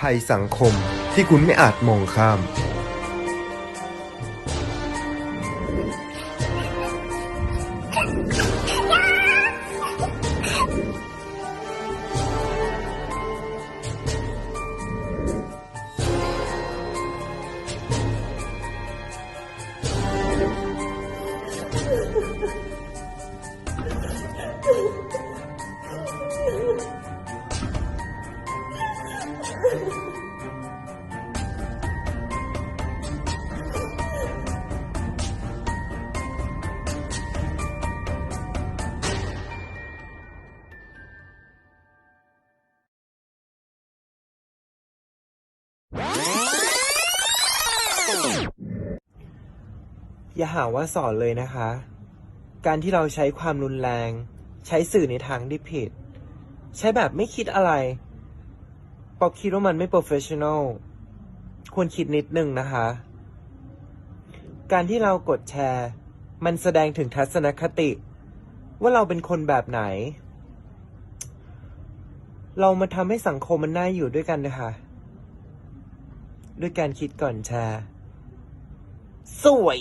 ภัยสังคมที่คุณไม่อาจมองข้าม อย่าหาว่าสอนเลยนะคะ การที่เราใช้ความรุนแรง ใช้สื่อในทางที่ผิด ใช้แบบไม่คิดอะไร ปอคิดว่ามันไม่โปรเฟชชั่นอลควรคิดนิดนึงนะคะ การที่เรากดแชร์ มันแสดงถึงทัศนคติ ว่าเราเป็นคนแบบไหน เรามาทำให้สังคมมันน่าอยู่ด้วยกันนะคะ ด้วยการคิดก่อนแชร์ สวย